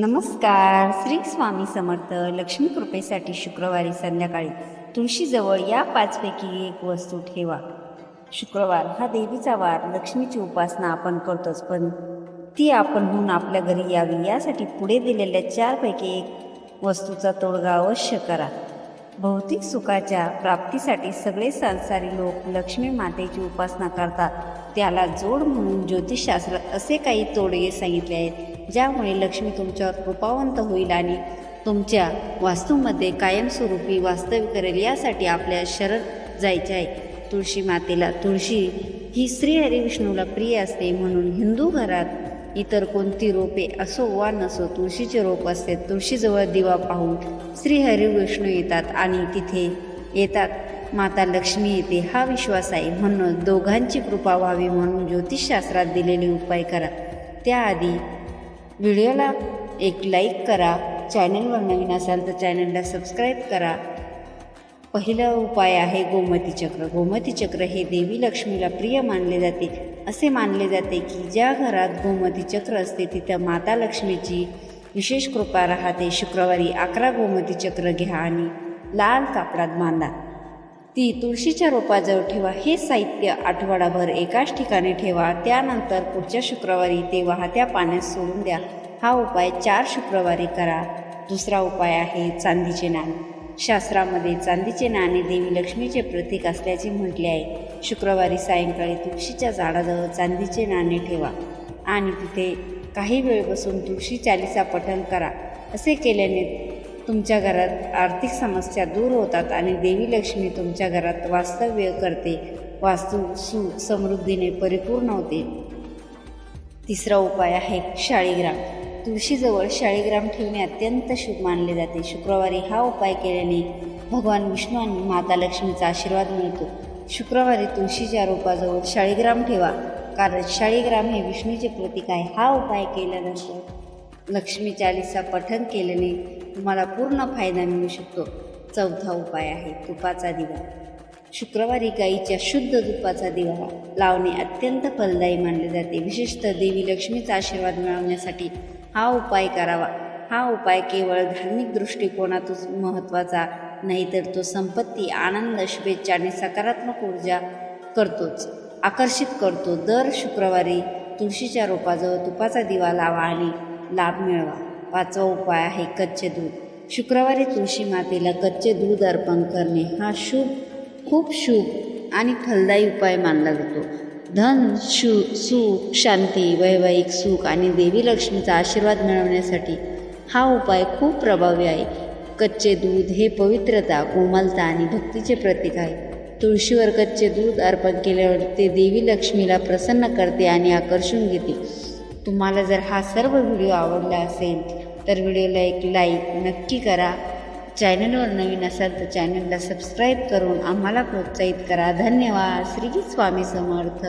नमस्कार. श्री स्वामी समर्थ लक्ष्मी कृपेसाठी शुक्रवारी संध्याकाळी तुळशीजवळ या पाचपैकी एक वस्तू ठेवा. शुक्रवार हा देवीचा वार लक्ष्मीची उपासना आपण करतोच पण ती आपण म्हणून आपल्या घरी यावी यासाठी पुढे दिलेल्या चारपैकी एक वस्तूचा तोडगा अवश्य करा. भौतिक सुखाच्या प्राप्तीसाठी सगळे संसारी लोक लक्ष्मी मातेची उपासना करतात. त्याला जोड म्हणून ज्योतिषशास्त्रात असे काही तोडगे सांगितले आहेत. ज्यामुळे लक्ष्मी तुमच्यावर कृपावंत होईल आणि तुमच्या वास्तूमध्ये कायमस्वरूपी वास्तव्य करेल यासाठी आपल्या शरण जायचे आहे. तुळशी मातेला तुळशी ही श्री हरिविष्णूला प्रिय असते म्हणून हिंदू घरात इतर कोणती रोपे असो वा नसो तुळशीचे रोप असते तुळशीजवळ दिवा पाहून श्री विष्णू येतात आणि तिथे येतात. माता लक्ष्मी येते हा विश्वास आहे. म्हणून दोघांची कृपा व्हावी म्हणून ज्योतिषशास्त्रात दिलेले उपाय करा. त्याआधी व्हिडिओला एक लाईक करा चॅनलवर नवीन असाल तर चॅनलला सबस्क्राईब करा. पहिला उपाय आहे गोमती चक्र. गोमती चक्र हे देवी लक्ष्मीला प्रिय मानले जाते. असे मानले जाते की ज्या घरात गोमती चक्र असते तिथं माता लक्ष्मीची विशेष कृपा राहते. शुक्रवारी अकरा गोमती चक्र घ्या आणि लाल कापडात बांधा. ती तुळशीच्या रोपाजवळ ठेवा हे साहित्य आठवडाभर एकाच ठिकाणी ठेवा. त्यानंतर पुढच्या शुक्रवारी ते वाहत्या पाण्यात सोडून द्या. हा उपाय चार शुक्रवारी करा. दुसरा उपाय आहे चांदीचे नाणे. शास्त्रामध्ये चांदीचे नाणे देवी लक्ष्मीचे प्रतीक असल्याचे म्हटले आहे. शुक्रवारी सायंकाळी तुळशीच्या झाडाजवळ चांदीचे नाणे ठेवा. आणि तिथे काही वेळ बसून तुळशी चालीसा पठण करा. असे केल्याने तुमच्या घरात आर्थिक समस्या दूर होतात आणि देवी लक्ष्मी तुमच्या घरात वास्तव्य करते वास्तू सुख समृद्धीने परिपूर्ण होते. तिसरा उपाय आहे शाळीग्राम. तुळशीजवळ शाळीग्राम ठेवणे अत्यंत शुभ मानले जाते. शुक्रवारी हा उपाय केल्याने भगवान विष्णू आणि माता लक्ष्मीचा आशीर्वाद मिळतो. शुक्रवारी तुळशीच्या रोपाजवळ शाळीग्राम ठेवा कारण शाळीग्राम हे विष्णूचे प्रतीक आहे. हा उपाय केल्यानंतर लक्ष्मी चालीसा पठण केल्याने तुम्हाला पूर्ण फायदा मिळू शकतो. चौथा उपाय आहे तुपाचा दिवा. शुक्रवारी गाईच्या शुद्ध तुपाचा दिवा लावणे अत्यंत फलदायी मानले जाते. विशेषतः देवी लक्ष्मीचा आशीर्वाद मिळवण्यासाठी हा उपाय करावा. हा उपाय केवळ धार्मिक दृष्टिकोनातून महत्त्वाचा नाही तर तो संपत्ती आनंद शुभेच्छा आणि सकारात्मक ऊर्जा करतोच आकर्षित करतो. दर शुक्रवारी तुळशीच्या रोपाजवळ तुपाचा दिवा लावा आणि लाभ मिळवा. पाचवा उपाय आहे कच्चे दूध. शुक्रवारी तुळशी मातेला कच्चे दूध अर्पण करणे हा शुभ खूप शुभ आणि फलदायी उपाय मानला जातो. धन शु सुख शांती वैवाहिक सुख आणि देवी लक्ष्मीचा आशीर्वाद मिळवण्यासाठी हा उपाय खूप प्रभावी आहे. कच्चे दूध हे पवित्रता कोमलता आणि भक्तीचे प्रतीक आहे. तुळशीवर कच्चे दूध अर्पण केल्यावर ते देवी लक्ष्मीला प्रसन्न करते आणि आकर्षून घेते. तुम्हाला जर हा सर्व व्हिडिओ आवडला असेल तर व्हिडिओला एक लाईक नक्की करा. चॅनलवर नवीन असाल तर चॅनलला सबस्क्राईब करून आम्हाला प्रोत्साहित करा. धन्यवाद. श्री स्वामी समर्थ.